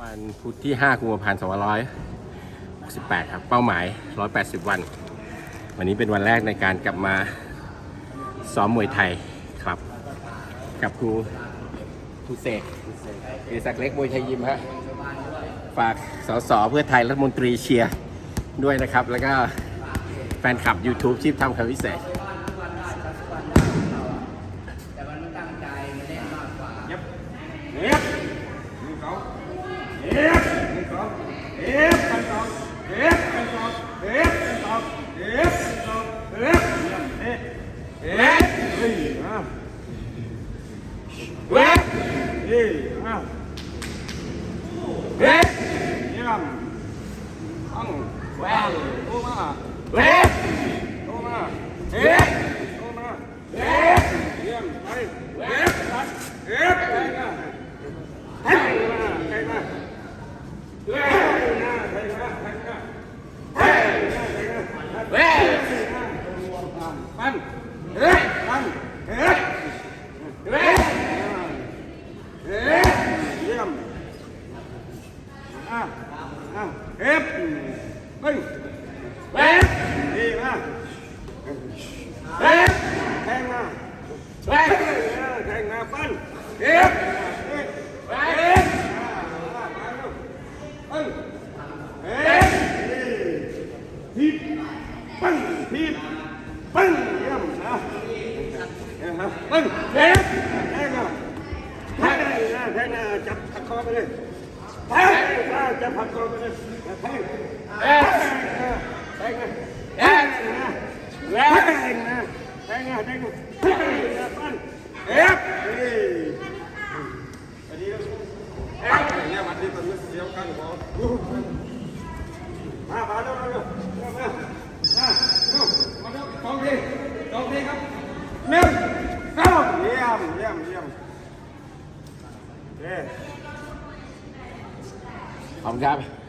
วันพุธที่5กุมภาพันธ์2568 ครับ เป้าหมาย 180 วัน วันนี้เป็นวันแรกในการกลับมาซ้อมมวยไทยครับ กับครูครูเสกเอศักดิ์เล็กมวยไทยยิมฮะ ฝากสสเพื่อไทยรัฐมนตรีเชียร์ด้วยนะครับ แล้วก็แฟนคลับ YouTube ชีพทำคำวิเศษเอ ฟปึ้งเอฟดีมากเอฟแทงมาเอฟแทงมาปั้นเอฟเอฟเอฟปึ้งเอฟทีบปึ้งทีบ ปึ้งเยี่ยมนะเห็นไหมปึ้งเอฟแทงมาแทงนะแทงนะจับตะคอไปเลยแทงนะจับตะคอไปเลยแทงแทงนะแทงนะแทงนะแทงนะแทงนะแทงนะแทงนะปั้นเอฟเฮ้ยอันนี้เอฟเนี่ยวันนี้ตอนนี้เสียวกันหมอมามาเร็วเร็วเร็วมามาเร็วมาเร็วสองทีสองทีครับ หนึ่งสองเยี่ยมเยี่ยมเยี่ยมเย้ขอบคุณครับ